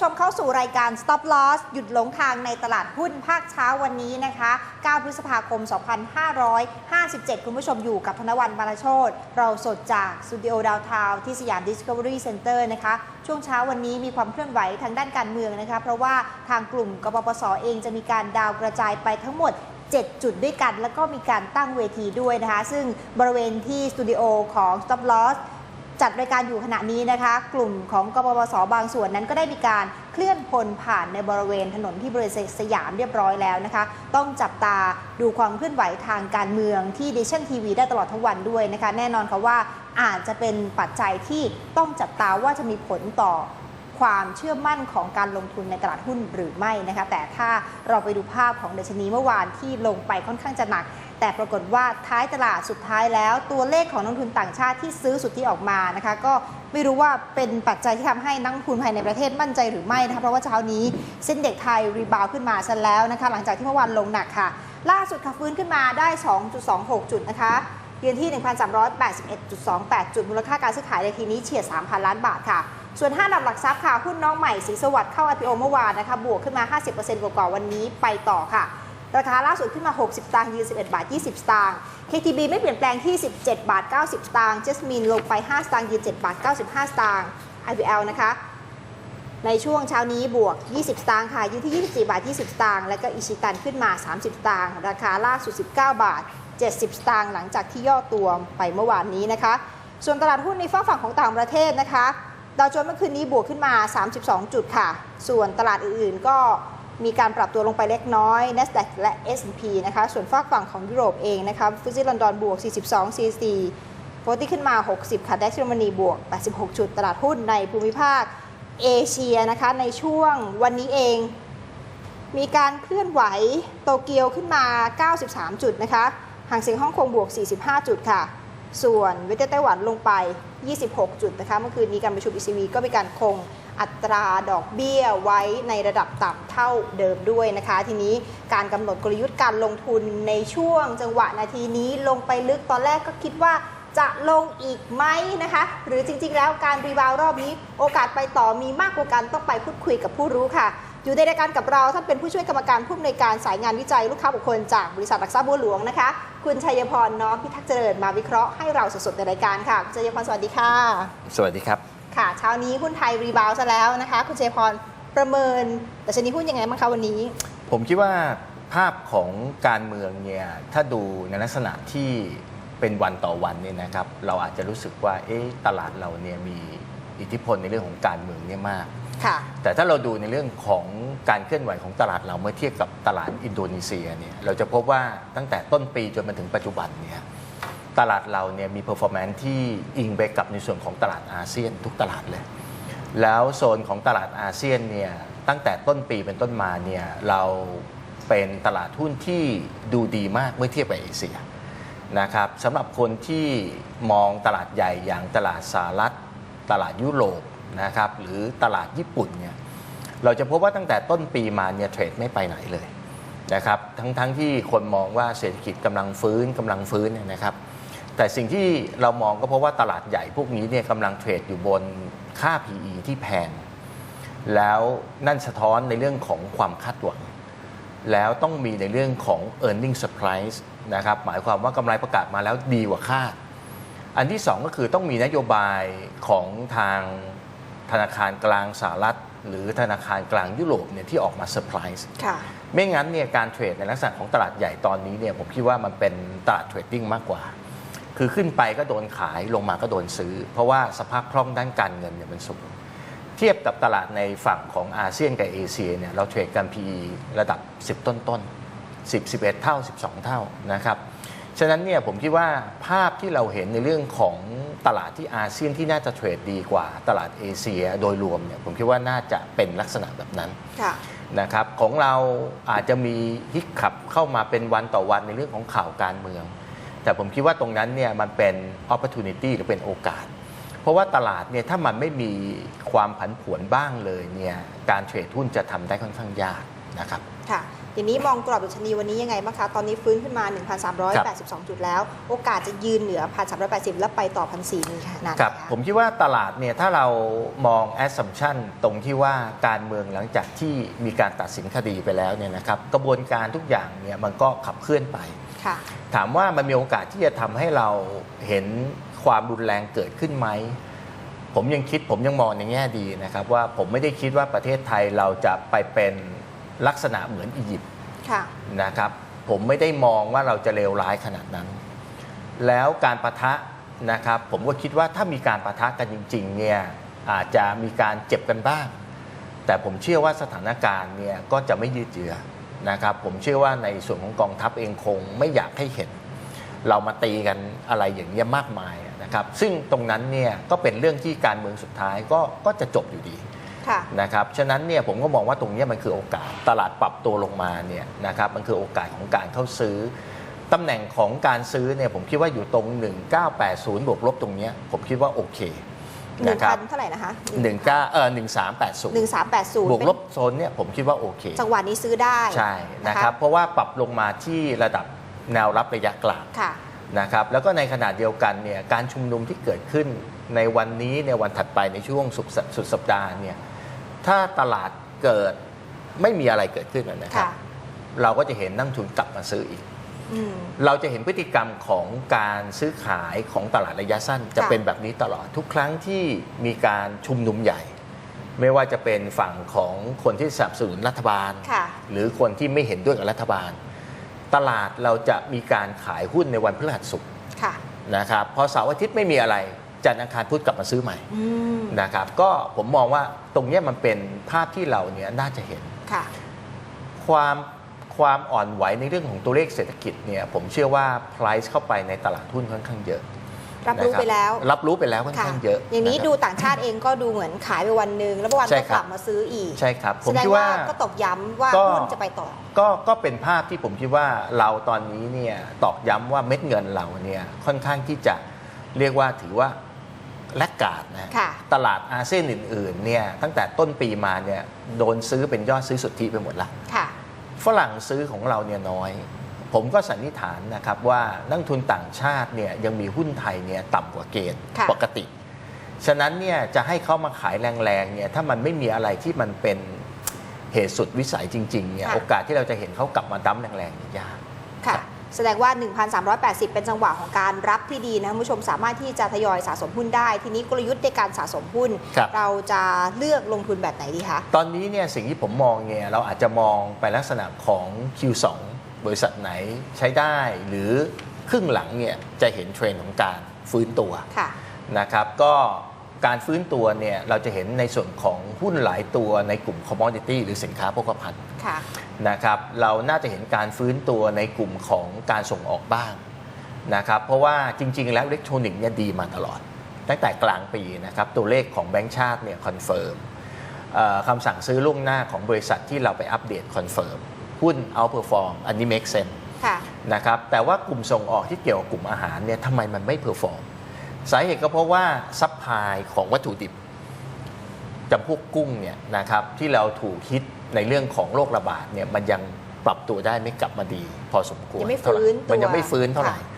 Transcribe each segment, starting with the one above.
ผู้ชมเข้าสู่รายการ Stop Loss หยุดหลงทางในตลาดหุ้นภาคเช้าวันนี้นะคะ 9 พฤษภาคม 2557 คุณผู้ชมอยู่กับธนวันบารโชตเราสดจากสตูดิโอดาวทาวที่สยาม Discovery Center นะคะ ช่วงเช้าวันนี้มีความเคลื่อนไหวทางด้านการเมืองนะคะ เพราะว่าทางกลุ่มกปปสเองจะมีการดาวกระจายไปทั้งหมด7 จุดด้วยกัน แล้วก็มีการตั้งเวทีด้วยนะคะ ซึ่งบริเวณที่สตูดิโอของ Stop Loss จัดรายการอยู่ขณะนี้นะคะ กลุ่มของกปปสบางส่วนนั้นก็ได้มีการเคลื่อนพลผ่านในบริเวณถนนที่บริเวณสยามเรียบร้อยแล้วนะคะ ต้องจับตาดูความเคลื่อนไหวทางการเมืองที่ดิชั่นทีวีได้ตลอดทั้งวันด้วยนะคะ แน่นอนค่ะว่าอาจจะเป็นปัจจัยที่ต้องจับตาว่าจะมีผลต่อความเชื่อมั่นของการลงทุนในตลาดหุ้นหรือไม่นะคะ แต่ถ้าเราไปดูภาพของเดชนีเมื่อวานที่ลงไปค่อนข้างจะหนัก แต่ปรากฏว่าท้ายตลาดสุดท้ายแล้ว ตัวเลขของนักทุนต่างชาติที่ซื้อสุทธิออกมานะคะก็ไม่รู้ว่าเป็นปัจจัยที่ทำให้นักทุนภายในประเทศมั่นใจหรือไม่นะคะเพราะว่าเช้านี้เส้นเด็กไทยรีบาวขึ้นมาซะแล้วนะคะหลังจากที่เมื่อวานลงหนักค่ะ ล่าสุดค่ะฟื้นขึ้นมาได้ 2.26 จุดนะคะยืนที่ 1,381.28 จุด มูลค่าการซื้อขายในทีนี้เฉียด 3,000 ล้านบาทค่ะ ส่วน5ดับหลักทรัพย์ค่ะ หุ้นน้องใหม่สีสวัสดิ์เข้า IPO เมื่อวานนะคะ บวกขึ้นมา 50%กว่าๆวันนี้ไปต่อค่ะ ราคาล่าสุดขึ้นมา 60 สตางค์ยืน 11 บาท 20 สตางค์ KTB ไม่เปลี่ยนแปลงที่ 17 บาท 90 สตางค์ Jasmine ลงไป 5 สตางค์ยืน 7 บาท 95 สตางค์ IPL นะคะ ในช่วงเช้านี้บวก 20 สตางค์ค่ะยืนที่ 24 บาท 20 สตางค์ แล้วก็อิชิตันขึ้นมา 30 สตางค์ ราคาล่าสุด 19 บาท 70 สตางค์หลังจากที่ย่อตัวไปเมื่อวานนี้นะคะ ส่วนตลาดหุ้นในฝั่งของต่างประเทศนะคะ ดาวโจนส์เมื่อคืนนี้บวกขึ้นมา 32 จุดค่ะ ส่วนตลาดอื่นๆก็ มีการปรับตัวลงไปเล็กน้อย NASDAQ และ S&P นะคะ ส่วนฝากฝั่งของยุโรปเองนะคะฟุตซี่ลอนดอนบวก 42 CC โฟตี้ขึ้นมา 60 ค่ะดัชเยอรมนีบวก 86 จุด ตลาดหุ้นในภูมิภาคเอเชียนะคะ ในช่วงวันนี้เอง มีการเคลื่อนไหวโตเกียวขึ้นมา 93 จุดนะคะห่างเสียงฮ่องกงบวก 45 จุดค่ะ ส่วนเวทไต้หวันลงไป 26 จุดนะคะ เมื่อคืนนี้การประชุม ECB ก็มีการคง อัตราดอกเบี้ยไว้ในระดับต่ำเท่าเดิมด้วยนะคะ ทีนี้การกำหนดกลยุทธ์การลงทุนในช่วง จังหวะนาทีนี้ลงไปลึกตอนแรกก็คิดว่าจะลงอีกไหมนะคะ หรือจริงๆ แล้วการรีบาวด์รอบนี้ โอกาสไปต่อมีมากกว่ากันต้องไปพูดคุยกับผู้รู้ค่ะ อยู่ในรายการกับเราท่านเป็นผู้ช่วยกรรมการผู้อำนวยการสายงานวิจัยลูกค้าบุคคลจากบริษัทหลักทรัพย์บัวหลวงนะคะ คุณชัยพรน้อมพิทักษ์เจริญมาวิเคราะห์ให้เราสดๆในรายการค่ะคุณชัยพรสวัสดีค่ะ สวัสดีครับ ค่ะเช้านี้หุ้นไทยรีบาวด์ซะแล้วนะคะ คุณชัยพรประเมินแต่ชนิดหุ้นยังไงบ้างคะวันนี้ ผมคิดว่าภาพของการเมืองเนี่ยถ้าดูในลักษณะที่เป็นวันต่อวันเนี่ยนะครับ เราอาจจะรู้สึกว่าเอ๊ะตลาดเราเนี่ยมีอิทธิพลในเรื่องของการเมืองเนี่ยมากค่ะแต่ถ้าเราดูในเรื่องของการเคลื่อนไหวของตลาดเราเมื่อเทียบกับตลาดอินโดนีเซียเนี่ยเราจะพบว่าตั้งแต่ต้นปีจนมาถึงปัจจุบันเนี่ย ตลาดเราเนี่ยมี performance ที่อิงไปกับในส่วนของตลาดอาเซียนทุกตลาดเลย แล้วโซนของตลาดอาเซียนเนี่ยตั้งแต่ต้นปีเป็นต้นมาเนี่ยเราเป็นตลาดหุ้นที่ดูดีมากเมื่อเทียบกับเอเชียนะครับสำหรับคนที่มองตลาดใหญ่อย่างตลาดสหรัฐ ตลาดยุโรปนะครับหรือตลาดญี่ปุ่นเนี่ยเราจะพบว่าตั้งแต่ต้นปีมาเนี่ยเทรดไม่ไปไหนเลยนะครับทั้งทั้งที่คนมองว่าเศรษฐกิจกำลังฟื้นกำลังฟื้นเนี่ยนะครับ แต่สิ่งที่เรามองก็เพราะว่าตลาดใหญ่พวกนี้เนี่ยกำลังเทรดอยู่บนค่า PE ที่แพง แล้วนั่นสะท้อนในเรื่องของความคาดหวัง แล้วต้องมีในเรื่องของ e a r n i n g surprise นะครับหมายความว่ากำไรประกาศมาแล้วดีกว่าคาด อันที่สองก็คือต้องมีนโยบายของทางธนาคารกลางสหรัฐ หรือธนาคารกลางยุโรปเนี่ยที่ออกมาเซอร์ไพรส์ค่ะไม่งั้นเนี่ยการเทรดในลักษณะของตลาดใหญ่ตอนนี้เนี่ยผมคิดว่ามันเป็นตลาดเทรดดิ้งมากกว่า คือขึ้นไปก็โดนขายลงมาก็โดนซื้อ เพราะว่าสภาพคล่องด้านการเงินเนี่ยมันสูง เทียบกับตลาดในฝั่งของอาเซียนกับเอเชียเนี่ยเราเทรดกัน PE ระดับ 10 ต้นต้นๆ10 11 เท่า 12 เท่านะครับฉะนั้นเนี่ยผมคิดว่าภาพที่เราเห็นในเรื่องของตลาดที่อาเซียนที่น่าจะเทรดดีกว่าตลาดเอเชียโดยรวมเนี่ยผมคิดว่าน่าจะเป็นลักษณะแบบนั้นค่ะนะครับของเราอาจจะมีฮิกขับเข้ามาเป็นวันต่อวันในเรื่องของข่าวการเมือง แต่ผมคิดว่าตรงนั้นเนี่ยมันเป็น opportunity หรือเป็นโอกาส เพราะว่าตลาดเนี่ยถ้ามันไม่มีความผันผวนบ้างเลยเนี่ยการเทรดหุ้นจะทำได้ค่อนข้างยากนะครับค่ะทีนี้มองกรอบดัชนีวันนี้ยังไงบ้างคะ ตอนนี้ฟื้นขึ้นมา 1,382 จุดแล้ว โอกาสจะยืนเหนือ 1,380 แล้วไปต่อ 1,400มีขนาดไหนครับคะผมคิดว่าตลาดเนี่ยถ้าเรามอง assumption ตรงที่ว่าการเมืองหลังจากที่มีการตัดสินคดีไปแล้วเนี่ยนะครับ กระบวนการทุกอย่างเนี่ยมันก็ขับเคลื่อนไปค่ะ ถามว่ามันมีโอกาสที่จะทำให้เราเห็นความรุนแรงเกิดขึ้นไหม ผมยังคิดผมยังมองในแง่ดีนะครับ ว่าผมไม่ได้คิดว่าประเทศไทยเราจะไปเป็นลักษณะเหมือนอียิปต์ค่ะนะครับ ผมไม่ได้มองว่าเราจะเลวร้ายขนาดนั้น แล้วการประทะนะครับ ผมก็คิดว่าถ้ามีการประทะกันจริงๆเนี่ยอาจจะมีการเจ็บกันบ้าง แต่ผมเชื่อว่าสถานการณ์เนี่ยก็จะไม่ยืดเยื้อ นะครับผมเชื่อว่าในส่วนของกองทัพเองคงไม่อยากให้เห็น เรามาตีกันอะไรอย่างเงี้ยมากมายนะครับซึ่งตรงนั้นเนี่ยก็เป็นเรื่องที่การเมืองสุดท้ายก็ก็จะจบอยู่ดีค่ะนะครับฉะนั้นเนี่ยผมก็มองว่าตรงเนี้ยมันคือโอกาสตลาดปรับตัวลงมาเนี่ยนะครับมันคือโอกาสของการเข้าซื้อตำแหน่งของการซื้อเนี่ยผมคิดว่าอยู่ตรง 1980 บวกลบตรงเนี้ยผมคิดว่าโอเค นะครับ1,000เท่าไหร่นะคะ19เออ1380 1380บวกลบโซนเนี่ยผมคิดว่าโอเค จังหวะนี้ซื้อได้ใช่นะครับเพราะว่าปรับลงมาที่ระดับแนวรับระยะกลางค่ะ นะครับแล้วก็ในขณะเดียวกันเนี่ยการชุมนุมที่เกิดขึ้นในวันนี้ในวันถัดไปในช่วงสุดสัปสุดสัปดาห์เนี่ยถ้าตลาดเกิดไม่มีอะไรเกิดขึ้นนะครับ ค่ะ เราก็จะเห็นนักลงทุนกลับมาซื้ออีกอืม เราจะเห็นพฤติกรรมของการซื้อขายของตลาดระยะสั้นจะค่ะเป็นแบบนี้ตลอดทุกครั้งที่มีการชุมนุมใหญ่ ไม่ว่าจะเป็นฝั่งของคนที่สนับสนุนรัฐบาลค่ะหรือคนที่ไม่เห็นด้วยกับรัฐบาล ตลาดเราจะมีการขายหุ้นในวันพฤหัสศุกร์ค่ะนะครับพอเสาร์อาทิตย์ไม่มีอะไรจันทร์อังคารพุธกลับมาซื้อใหม่อืมนะครับ ก็ผมมองว่าตรงเนี้ยมันเป็นภาพที่เราเนี่ยน่าจะเห็นค่ะความ ความอ่อนไหวในเรื่องของตัวเลขเศรษฐกิจเนี่ยผมเชื่อว่า price เข้าไปในตลาดหุ้นค่อนข้างเยอะรับรู้นะคไปแล้ว รับรู้ไปแล้วค่อนค่ะข้างเยอะ อย่างนี้ะครับดูต่างชาติเองก็ดูเหมือนขายไปวันหนึ่งแล้วเมื่อวันใช่ก็ครับกลับมาซื้ออีก ใช่ครับผแสมดงคิดว่าว่าก็ตอกย้ำว่าก็หุ้นจะไปต่อ ก็ก็เป็นภาพที่ผมคิดว่าเราตอนนี้เนี่ยตอกย้ำว่าเม็ดเงินเราเนี่ยค่อนข้างที่จะเรียกว่าถือว่าแลกกาดนะค่ะตลาดอาเซียนอื่นๆเนี่ยตั้งแต่ต้นปีมาเนี่ยโดนซื้อเป็นยอดซื้อสุทธิไปหมดละค่ะ ฝรั่งซื้อของเราเนี่ยน้อย ผมก็สันนิษฐานนะครับว่านักทุนต่างชาติเนี่ยยังมีหุ้นไทยเนี่ยต่ำกว่าเกณฑ์ค่ะปกติ ฉะนั้นเนี่ยจะให้เขามาขายแรงๆเนี่ยถ้ามันไม่มีอะไรที่มันเป็นเหตุสุดวิสัยจริงๆเนี่ยค่ะโอกาสที่เราจะเห็นเขากลับมาดั้มแรงๆเนี่ยยากค่ะ แสดงว่า 1,380 เป็นจังหวะของการรับที่ดีนะคุณผู้ชมสามารถที่จะทยอยสะสมหุ้นได้ ทีนี้กลยุทธ์ในการสะสมหุ้นครับเราจะเลือกลงทุนแบบไหนดีคะ ตอนนี้เนี่ยสิ่งที่ผมมองเนี่ยเราอาจจะมองไปลักษณะของ Q2 บริษัทไหนใช้ได้หรือครึ่งหลังเนี่ยจะเห็นเทรนด์ของการฟื้นตัวค่ะนะครับก็ การฟื้นตัวเนี่ยเราจะเห็นในส่วนของหุ้นหลายตัวในกลุ่ม commodity หรือสินค้าโภคภัณฑ์ค่ะนะครับเราน่าจะเห็นการฟื้นตัวในกลุ่มของการส่งออกบ้างนะครับเพราะว่าจริง ๆ แล้วอิเล็กทรอนิกส์เนี่ยดีมาตลอด ตั้งแต่กลางปีนะครับตัวเลขของแบงก์ชาติเนี่ยคอนเฟิร์มคำสั่งซื้อล่วงหน้าของบริษัทที่เราไปอัปเดตคอนเฟิร์มหุ้น outperform อันนี้ make sense ค่ะนะครับแต่ว่ากลุ่มส่งออกที่เกี่ยวกับกลุ่มอาหารเนี่ยทำไมมันไม่เพอร์ฟอร์ม สาเหตุก็เพราะว่าซัพพลายของวัตถุดิบจำพวกกุ้งเนี่ยนะครับที่เราถูกฮิตในเรื่องของโรคระบาดเนี่ยมันยังปรับตัวได้ไม่กลับมาดี พอสมควรยังไม่เท่าไหร่ฟื้นตัวมันยังไม่ฟื้นเท่าไหร่ค่ะ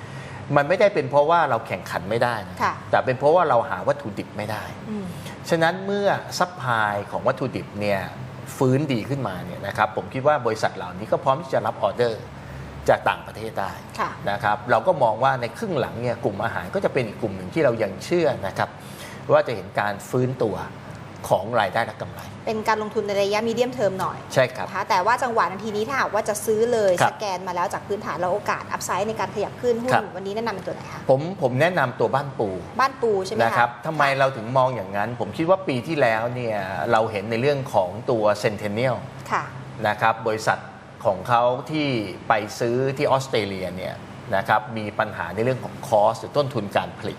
มันไม่ได้เป็นเพราะว่าเราแข่งขันไม่ได้นะค่ะแต่เป็นเพราะว่าเราหาวัตถุดิบไม่ได้อืมฉะนั้นเมื่อซัพพลายของวัตถุดิบเนี่ยฟื้นดีขึ้นมาเนี่ยนะครับผมคิดว่าบริษัทเหล่านี้ก็พร้อมที่จะรับออเดอร์ จากต่างประเทศได้ค่ะนะครับ เราก็มองว่าในครึ่งหลังเนี่ยกลุ่มอาหารก็จะเป็นอีกกลุ่มหนึ่งที่เรายังเชื่อนะครับ ว่าจะเห็นการฟื้นตัวของรายได้และกำไร เป็นการลงทุนในระยะมีเดียมเทอมหน่อยใช่ครับนะคะแต่ว่าจังหวะนาทีนี้ถ้าหากว่าจะซื้อเลยครัสบแกนมาแล้วจากพื้นฐานแล้วโอกาสอัพไซด์ในการขยับขึ้นหุ้ครันบวันนี้แนะนำเป็นตัวไหนคะผมผมแนะนำตัวบ้านปู บ้านปูใช่ไหมคะนะครับทำไมเราถึงมองอย่างนั้น ผมคิดว่าปีที่แล้วเนี่ยเราเห็นในเรื่องของตัว Centennial ค่ะนะครับบริษัท ของเขาที่ไปซื้อที่ออสเตรเลียเนี่ยนะครับมีปัญหาในเรื่องของคอสหรือต้นทุนการผลิต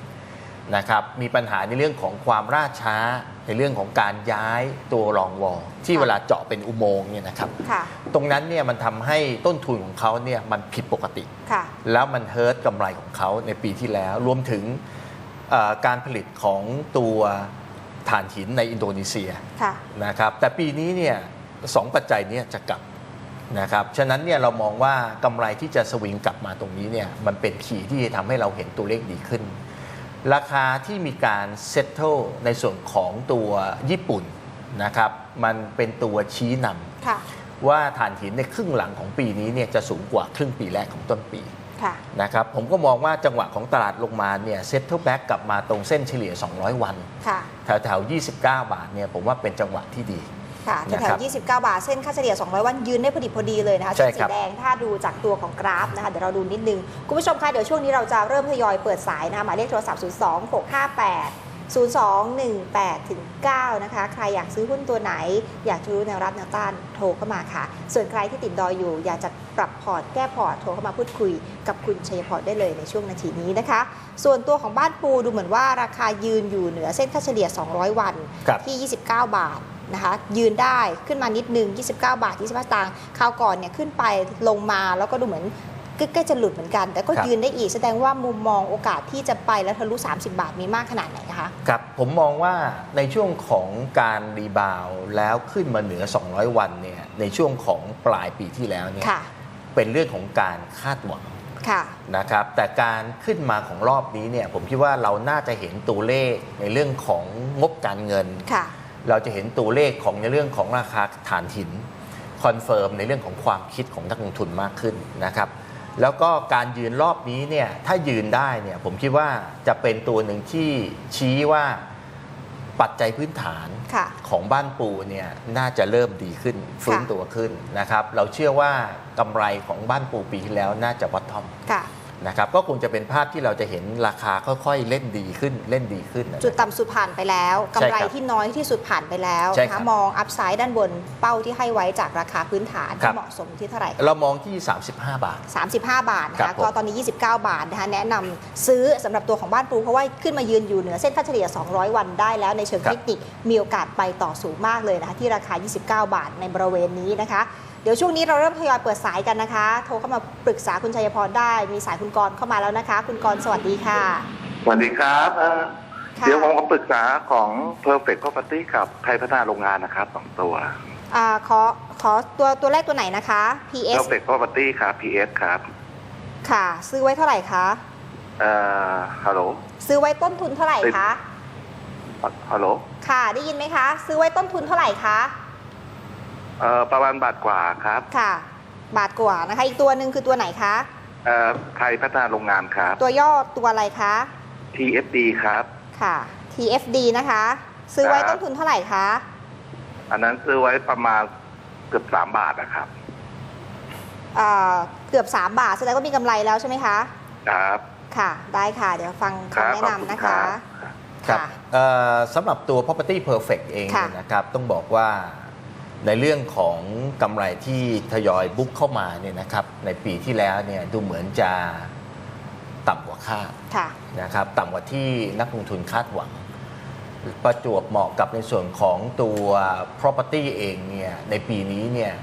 นะครับมีปัญหาในเรื่องของความล่าช้าในเรื่องของการย้ายตัวรองวอลที่ค่ะเวลาเจาะเป็นอุโมงค์เนี่ยนะครับค่ะตรงนั้นเนี่ยมันทำให้ต้นทุนของเขาเนี่ยมันผิดปกติค่ะแล้วมันเฮิร์ตกำไรของเขาในปีที่แล้ว รวมถึงเอ่อการผลิตของตัวถ่านหินในอินโดนีเซียค่ะนะครับแต่ปีนี้เนี่ยสองปัจจัยเนี้จะกลับ นะครับ ฉะนั้นเนี่ยเรามองว่ากำไรที่จะสวิงกลับมาตรงนี้เนี่ยมันเป็นขีที่จะทำให้เราเห็นตัวเลขดีขึ้น ราคาที่มีการเซ t ต l e ในส่วนของตัวญี่ปุ่นนะครับ มันเป็นตัวชี้นำค่ะว่าถ่านหินในครึ่งหลังของปีนี้เนี่ยจะสูงกว่าครึ่งปีแรกของต้นปีค่ะนะครับผมก็มองว่าจังหวะของตลาดลงมาเนี่ยเซ็ตเทิลแบ็กกลับมาตรงเส้นเฉลี่ย 200 วันค่ะแถวแถวๆ29 บาทเนี่ยผมว่าเป็นจังหวะที่ดี ค่ะนะแถครัวบๆ29 บาท เส้นค่าเฉลี่ย 200 วันยืนได้พอดีพอดีเลยนะคะใช่เส้นครัสีบแดงถ้าดูจากตัวของกราฟนะคะเดี๋ยวเราดูนิดนึง คุณผู้ชมคะเดี๋ยวช่วงนี้เราจะเริ่มทยอยเปิดสายนะคะหมายเลขโทรศัพท์ 02 658 0218ถึง9นะคะ ใครอยากซื้อหุ้นตัวไหน อยากจะรู้แนวรับแนวต้านโทรเข้ามาค่ะ ส่วนใครที่ติดดอยอยู่ อยากจะปรับพอร์ตแก้พอร์ตโทรเข้ามาพูดคุยกับคุณชัยพรได้เลยในช่วงนาทีนี้นะคะ ส่วนตัวของบ้านปูดูเหมือนว่าราคายืนอยู่เหนือเส้นค่าเฉลี่ย 200 วันครับที่ 29 บาท นะคะยืนได้ขึ้นมานิดนึง 29 บาท 25สตางค์คราวก่อนเนี่ยขึ้นไปลงมาแล้วก็ดูเหมือนใกล้ๆจะหลุดเหมือนกัน แต่ก็ครับยืนได้อีกแสดงว่ามุมมองโอกาสที่จะไปแล้วทะลุ 30 บาทมีมากขนาดไหนคะครับผมมองว่าในช่วงของการรีบาวด์แล้วขึ้นมาเหนือ 200 วันเนี่ยในช่วงของปลายปีที่แล้วเนี่ยค่ะเป็นเรื่องของการคาดหวังค่ะนะครับแต่การขึ้นมาของรอบนี้เนี่ยผมคิดว่าเราน่าจะเห็นตัวเลขในเรื่องของงบการเงินค่ะ เราจะเห็นตัวเลขของในเรื่องของราคาถ่านหินคอนเฟิร์มในเรื่องของความคิดของนักลงทุนมากขึ้นนะครับ แล้วก็การยืนรอบนี้เนี่ยถ้ายืนได้เนี่ยผมคิดว่าจะเป็นตัวหนึ่งที่ชี้ว่าปัจจัยพื้นฐานค่ะของบ้านปูเนี่ยน่าจะเริ่มดีขึ้นฟื้นตัวขึ้นนะครับ เราเชื่อว่ากำไรของบ้านปูปีที่แล้วน่าจะบอททอมค่ะ นะครับก็คงจะเป็นภาพที่เราจะเห็นราคาค่อยๆเล่นดีขึ้นเล่นดีขึ้นนะครับจุดต่ำสุดผ่านไปแล้วกำใช่ไรครับที่น้อยที่สุดผ่านไปแล้วใช่นะครัคะบมองอัพไซด์ด้านบนเป้าที่ให้ไว้จากราคาพื้นฐานครัที่บเหมาะสมที่เท่าไหร่คะเรามองที่ 35 บาท 35 บาทนะครัคะบผมก็ตอนนี้ 29 บาทนะคะแนะนำซื้อสำหรับตัวของบ้านปูเพราะว่าขึ้นมายืนอยู่เหนือเส้นค่าเฉลี่ย 200 วันได้แล้วในเชิงเทคนิคมีโอกาสไปต่อสูงมากเลยนะคะที่ราคา 29 บาทในบริเวณนี้นะคะ เดี๋ยวช่วงนี้เราเริ่มทยอยเปิดสายกันนะคะ โทรเข้ามาปรึกษาคุณชัยพรได้ มีสายคุณกรณ์เข้ามาแล้วนะคะ คุณกรณ์สวัสดีค่ะ สวัสดีครับเอ่อค่ะเดี๋ยวผมขอปรึกษาของ Perfect Property กับไทยพัฒนาโรงงานนะครับสองตัว อ่าขอขอตัวตัวแรกตัวไหนนะคะ PS Perfect Property ครับ PS ครับค่ะ ซื้อไว้เท่าไหร่คะ เอ่อฮัลโหล ซื้อไว้ต้นทุนเท่าไหร่คะ ฮัลโหล ค่ะ ได้ยินไหมคะ ซื้อไว้ต้นทุนเท่าไหร่คะ เอ่อประมาณบาทกว่าครับค่ะ บาทกว่านะคะ อีกตัวหนึ่งคือตัวไหนคะ เอ่อไทยพัฒนาโรงงานครับ ตัวย่อตัวอะไรคะ TFD ครับ ค่ะ TFD นะคะ ซื้อไว้ครับ ต้นทุนเท่าไหร่คะ อันนั้นซื้อไว้ประมาณเกือบสามบาทนะครับเอ่อเกือบ 3 บาทแสดงว่ามีกำไรแล้วใช่ไหมคะ ครับค่ะ ได้ค่ะ เดี๋ยวฟังครับคำแนะขอบคุณนำนะครัคะ บ ครับค่ะ เอ่อสำหรับตัว property perfect เองค่ะเนี่ยนะครับ ต้องบอกว่า ในเรื่องของกำไรที่ทยอยบุ๊กเข้ามาเนี่ยนะครับในปีที่แล้วเนี่ยดูเหมือนจะต่ำกว่าคาดค่ะนะครับต่ำกว่าที่นักลงทุนคาดหวัง ประจวบเหมาะกับในส่วนของตัว property เองเนี่ยในปีนี้เนี่ย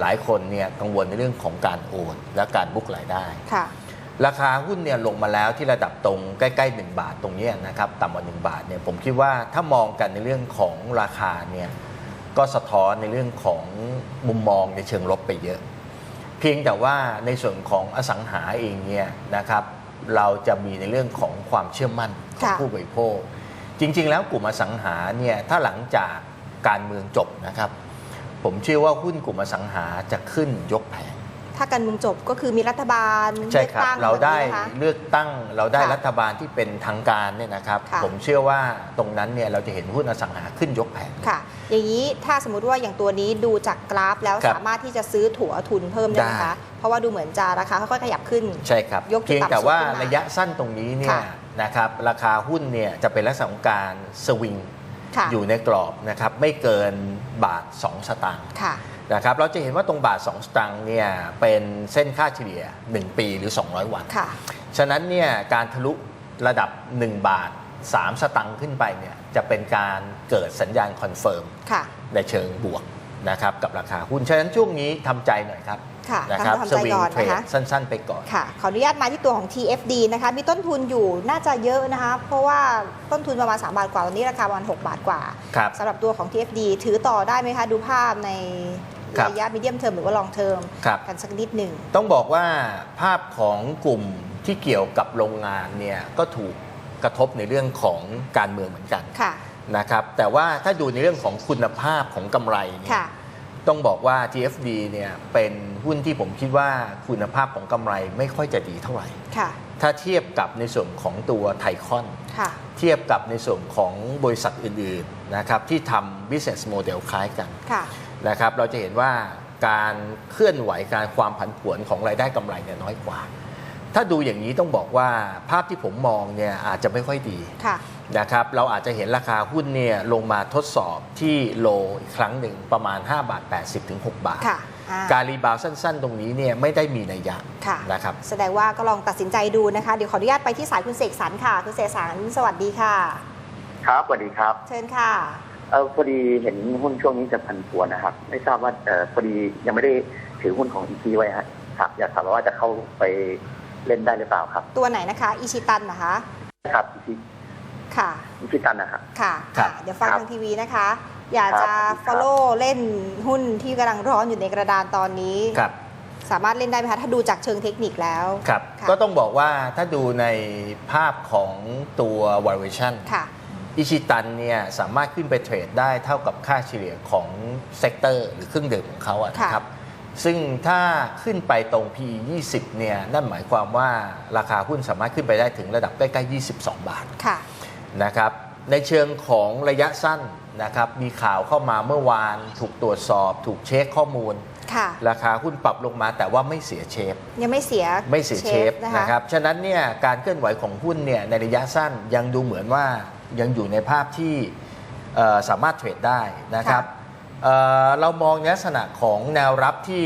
หลายคนเนี่ยกังวลในเรื่องของการโอน และการบุ๊กรายได้ค่ะราคาหุ้นเนี่ยลงมาแล้วที่ระดับตรงใกล้ๆ 1 บาทตรงเนี้ยนะครับต่ำกว่า 1 บาทเนี่ยผมคิดว่าถ้ามองกันในเรื่องของราคาเนี่ย ก็สะท้อนในเรื่องของมุมมองในเชิงลบไปเยอะ เพียงแต่ว่าในส่วนของอสังหาเองเนี่ยนะครับ เราจะมีในเรื่องของความเชื่อมั่นของค่ะผู้บริโภค จริง ๆ แล้วกลุ่มอสังหาเนี่ยถ้าหลังจากการเมืองจบนะครับ ผมเชื่อว่าหุ้นกลุ่มอสังหาจะขึ้นยกแผง ถ้าการเมืองจบก็คือมีรัฐบาลใช่ครับลือกตั้งเราได้แบบนี้นะคะเลือกตั้งเราได้ค่ะรัฐบาลที่เป็นทางการเนี่ยนะครับค่ะผมเชื่อว่าตรงนั้นเนี่ยเราจะเห็นหุ้นอสังหาขึ้นยกแผงค่ะ อย่างนี้ถ้าสมมติว่าอย่างตัวนี้ดูจากกราฟแล้วครับสามารถที่จะซื้อถั่วทุนเพิ่มได้ไหมได้คะเพราะว่าดูเหมือนจะราคาค่อยๆขยับขึ้นใช่ครับยกจุดเพียงแต่ว่าต่ำสุดขึ้นมาระยะสั้นตรงนี้เนี่ยค่ะนะครับราคาหุ้นเนี่ยจะเป็นลักษณะของการสวิงค่ะอยู่ในกรอบนะครับไม่เกินบาท 2 สตางค์ค่ะ นะครับเราจะเห็นว่าตรงบาท 2 สตางค์เนี่ยเป็นเส้นค่าเฉลี่ย 1 ปีหรือ 200 วัน ค่ะ ฉะนั้นเนี่ยการทะลุระดับ 1 บาท 3 สตังค์ขึ้นไปเนี่ยจะเป็นการเกิดสัญญาณคอนเฟิร์มค่ะ ในเชิงบวกนะครับกับราคาหุ้น ฉะนั้นช่วงนี้ทำใจหน่อยครับค่ะนะครับทำสใจวิงก่อนเทรนะดคะ สั้น ๆ ไปก่อน ค่ะ ขออนุญาตมาที่ตัวของ TFD นะคะ มีต้นทุนอยู่น่าจะเยอะนะคะ เพราะว่าต้นทุนประมาณ 3 บาทกว่า ตอนนี้ราคาประมาณ 6 บาทกว่าครับ สำหรับตัวของ TFD ถือต่อได้ไหมคะ ดูภาพใน ครับระยะมีเดียมเทอมหรือว่าลองเทอมครับ กันสักนิดหนึ่ง ต้องบอกว่าภาพของกลุ่มที่เกี่ยวกับโรงงานเนี่ยก็ถูกกระทบในเรื่องของการเมืองเหมือนกันค่ะ นะครับ แต่ว่าถ้าดูในเรื่องของคุณภาพของกำไรเนี่ยค่ะ ต้องบอกว่า TFD เนี่ยเป็นหุ้นที่ผมคิดว่าคุณภาพของกำไรไม่ค่อยจะดีเท่าไหร่ ค่ะ ถ้าเทียบกับในส่วนของตัวไทคอน ค่ะ เทียบกับในส่วนของบริษัทอื่นๆนะครับที่ทำ business model คล้ายกัน ค่ะ นะครับเราจะเห็นว่าการเคลื่อนไหวการความผันผวนของรายได้กำไรเนี่ยน้อยกว่า ถ้าดูอย่างนี้ต้องบอกว่าภาพที่ผมมองเนี่ยอาจจะไม่ค่อยดีค่ะนะครับเราอาจจะเห็นราคาหุ้นเนี่ยลงมาทดสอบที่โลอีกครั้งหนึ่งประมาณ 5 บาท 80 ถึง 6 บาทค่ะอ่าการรีบาวด์สั้น ๆ ตรงนี้เนี่ยไม่ได้มีนัยยะค่ะนะครับ แสดงว่าก็ลองตัดสินใจดูนะคะ เดี๋ยวขออนุญาตไปที่สายคุณเสกสรรค่ะ คุณเสกสรรสวัสดีค่ะ ครับสวัสดีครับ เชิญค่ะ เออพอดีเห็นหุ้นช่วงนี้จะพันผวนนะครับ ไม่ทราบว่าเออพอดียังไม่ได้ถือหุ้นของอีทีไว้ฮะครับอยากถามว่าจะเข้าไปเล่นได้หรือเปล่าครับ ตัวไหนนะคะ อิชิตันนะคะครับอีทีค่ะอีทีตันนะครับค่ะครับอะ เดี๋ยวฟังครับทางทีวีนะคะ อยากครับจะครับ follow เล่นหุ้นที่กำลังร้อนอยู่ในกระดานตอนนี้ครับสามารถเล่นได้ไหมคะ ถ้าดูจากเชิงเทคนิคแล้วครับค่ะก็ต้องบอกว่าถ้าดูในภาพของตัว valuation ค่ะ อิชิตันเนี่ยสามารถขึ้นไปเทรดได้เท่ากับค่าเฉลี่ยของเซกเตอร์หรือเครื่องดื่มของเขาอะนะครับ ซึ่งถ้าขึ้นไปตรง PE 20เนี่ยนั่นหมายความว่าราคาหุ้นสามารถขึ้นไปได้ถึงระดับใกล้ๆ 22 บาทค่ะนะครับในเชิงของระยะสั้นนะครับมีข่าวเข้ามาเมื่อวาน ถูกตรวจสอบ ถูกเช็คข้อมูลค่ะราคาหุ้นปรับลงมาแต่ว่าไม่เสียเชฟยังไม่เสียไม่เสียเชฟนะคะนะครับ ฉะนั้นเนี่ยการเคลื่อนไหวของหุ้นเนี่ยในระยะสั้นยังดูเหมือนว่า ยังอยู่ในภาพที่เอ่อสามารถเทรดได้นะครับเอ่อเรามองในลักษณะของแนวรับที่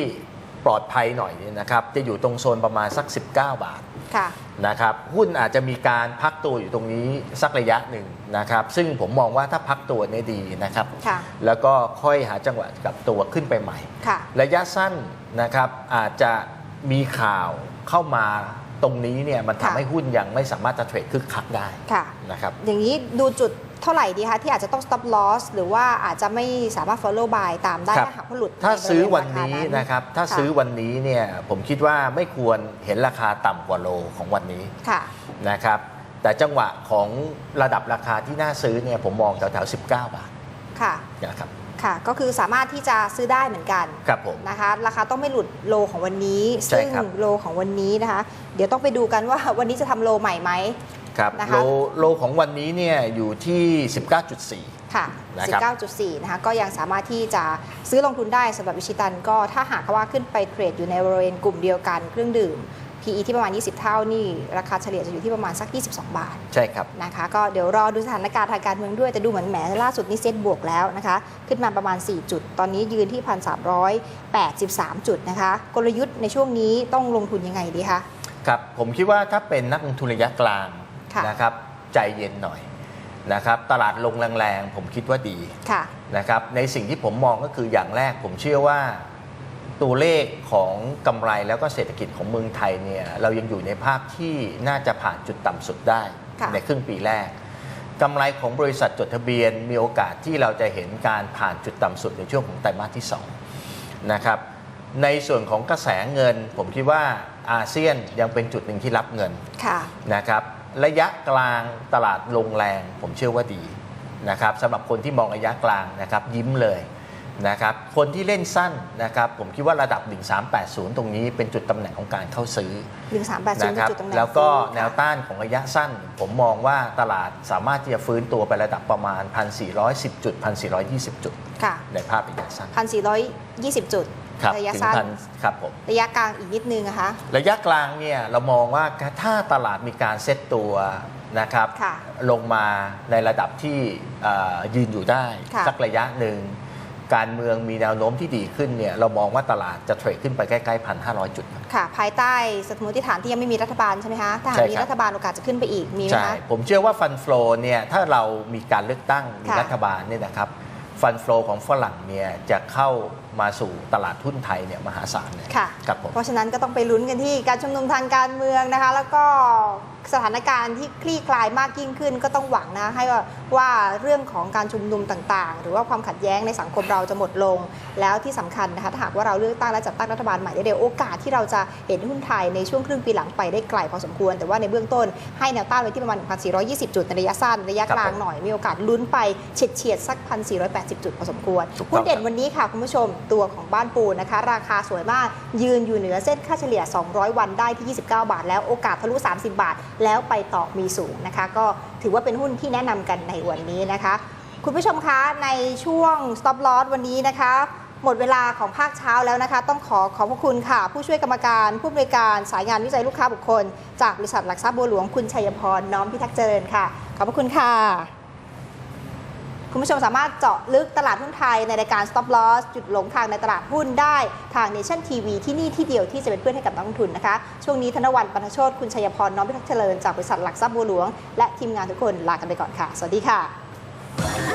ปลอดภัยหน่อยเนี่ยนะครับ จะอยู่ตรงโซนประมาณสัก 19 บาทค่ะนะครับหุ้นอาจจะมีการพักตัวอยู่ตรงนี้สักระยะหนึ่งนะครับ ซึ่งผมมองว่าถ้าพักตัวเนี่ยดีนะครับค่ะแล้วก็ค่อยหาจังหวะกลับตัวขึ้นไปใหม่ค่ะระยะสั้นนะครับอาจจะมีข่าวเข้ามา ตรงนี้เนี่ยมันค่ะทำให้หุ้นยังไม่สามารถจะเทรดคึกคักได้ค่ะนะครับอย่างนี้ดูจุดเท่าไหร่ดีคะที่อาจจะต้อง stop loss หรือว่าอาจจะไม่สามารถ follow buy ตามได้ครับถ้าหากว่าหลุดถ้าในบริเซื้อวันราคานี้นะครับ ถ้าค่ะซื้อวันนี้เนี่ยผมคิดว่าไม่ควรเห็นราคาต่ำกว่าโลของวันนี้ค่ะนะครับ แต่จังหวะของระดับราคาที่น่าซื้อเนี่ยผมมองแถวๆ19 บาทค่ะนะครับค่ะก็คือสามารถที่จะซื้อได้เหมือนกันครับผมนะคะ ราคาต้องไม่หลุดโลของวันนี้ใช่ซึ่งครับโลของวันนี้นะคะ เดี๋ยวต้องไปดูกันว่าวันนี้จะทำโลใหม่ไหม ครับนะคะ โลโลของวันนี้เนี่ยอยู่ที่ 19.4 ค่ะ นะครับ 19.4 นะคะ ก็ยังสามารถที่จะซื้อลงทุนได้สำหรับอิชิตันก็ถ้าหากว่าขึ้นไปเทรดอยู่ในบริเวณกลุ่มเดียวกันเครื่องดื่ม PE ที่ประมาณ 20 เท่านี่ราคาเฉลี่ยจะอยู่ที่ประมาณสัก 22 บาท ใช่ครับ นะคะ ก็เดี๋ยวรอดูสถานการณ์ทางการเมืองด้วย แต่ดูเหมือนแหมล่าสุดนี่เซ็ตบวกแล้วนะคะ ขึ้นมาประมาณ 4 จุด ตอนนี้ยืนที่ 1,383 จุดนะคะ กลยุทธ์ในช่วงนี้ต้องลงทุนยังไงดีคะ ครับผมคิดว่าถ้าเป็นนักลงทุนระยะกลางค่ะนะครับใจเย็นหน่อยนะครับตลาดลงแรงๆผมคิดว่าดีค่ะนะครับในสิ่งที่ผมมองก็คืออย่างแรกผมเชื่อว่าตัวเลขของกำไรแล้วก็เศรษฐกิจของเมืองไทยเนี่ยเรายังอยู่ในภาพที่น่าจะผ่านจุดต่ำสุดได้ค่ะในครึ่งปีแรกกำไรของบริษัทจดทะเบียนมีโอกาสที่เราจะเห็นการผ่านจุดต่ำสุดในช่วงของไตรมาสที่2นะครับในส่วนของกระแสเงินผมคิดว่า อาเซียนยังเป็นจุดหนึ่งที่รับเงินค่ะนะครับระยะกลางตลาดลงแรง ผมเชื่อว่าดีนะครับสำหรับคนที่มองระยะกลางนะครับยิ้มเลย นะครับคนที่เล่นสั้นนะครับผมคิดว่าระดับ 1380 ตรงนี้เป็นจุดตำแหน่งของการเข้าซื้อ 1380นะเป็นครับจุดตำแหน่งแล้วก็ซื้อแนวต้านของระยะสั้น ผมมองว่าตลาดสามารถที่จะฟื้นตัวไประดับประมาณ 1,410 จุด 1,420 จุดค่ะในภาพระยะสั้น 1,420 จุดครับระยะถึงสั้นพันครับผมระยะกลางอีกนิดนึงนะคะระยะกลางเนี่ยเรามองว่าถ้าตลาดมีการเซ็ตตัวนะครับค่ะลงมาในระดับที่เอ่อยืนอยู่ได้ค่ะสักระยะหนึ่ง การเมืองมีแนวโน้มที่ดีขึ้นเนี่ยเรามองว่าตลาดจะเทรดขึ้นไปใกล้ๆพันห้าจุดครับค่ะ ภายใต้สมมติฐานที่ยังไม่มีรัฐบาลใช่ไหมคะถ้าหาใช่กมีครับรัฐบาลโอกาสจะขึ้นไปอีกมีไหมใช่คะผมเชื่อว่าฟันฟลอเนี่ยถ้าเรามีการเลือกตั้งมีค่ะรัฐบาลเนี่ยนะครับฟันฟลอของฝรั่งเนี่ยจะเข้ามาสู่ตลาดหุ้นไทยเนี่ยมหาศาลเลยค่ะครับผมเพราะฉะนั้นก็ต้องไปลุ้นกันที่การชุมนุมทางการเมืองนะคะ แล้วก็สถานการณ์ที่คลี่คลายมากยิ่งขึ้นก็ต้องหวังนะให้ว่า ว่าเรื่องของการชุมนุมต่างๆ หรือว่าความขัดแย้งในสังคมเราจะหมดลง แล้วที่สำคัญนะคะถ้าหากว่าเราเลือกตั้งและจัดตั้งรัฐบาลใหม่ได้เร็วโอกาสที่เราจะเห็นหุ้นไทยในช่วงครึ่งปีหลังไปได้ไกลพอสมควร แต่ว่าในเบื้องต้นให้แนวต้านไว้ที่ประมาณ 1,420 จุดในระยะสั้นระยะครับกลางผมหน่อยมีโอกาสลุ้นไปเฉียดเฉียดๆสัก 1,480 จุดพอสมควรถูกต้องหุ้นเด่นครับวันนี้ค่ะคุณผู้ชมตัวของบ้านปูนะคะ ราคาสวยมากยืนอยู่เหนือเส้นค่าเฉลี่ย 200 วันได้ที่ 29 บาท แล้วโอกาสทะลุ 30 บาท แล้วไปต่อมีสูงนะคะก็ ถือว่าเป็นหุ้นที่แนะนำกันในวันนี้นะคะ คุณผู้ชมคะในช่วง stop loss วันนี้นะคะ หมดเวลาของภาคเช้าแล้วนะคะ ต้องขอขอบพระคุณค่ะ ผู้ช่วยกรรมการ ผู้บริการสายงานวิจัยลูกค้าบุคคล จากบริษัทหลักทรัพย์บัวหลวงคุณชัยพรน้อมพิทักษ์เจริญค่ะ ขอบพระคุณค่ะ คุณผู้ชมสามารถเจาะลึกตลาดหุ้นไทยในรายการ stop loss จุดหลงทางในตลาดหุ้นได้ทาง Nation TV ที่นี่ที่เดียวที่จะเป็นเพื่อนให้กับนักลงทุนนะคะ ช่วงนี้ธนวันปันโชตคุณชัยพรน้อมพิทักษ์เจริญจากบริษัทหลักทรัพย์บัวหลวง และทีมงานทุกคนลากันไปก่อนค่ะ สวัสดีค่ะ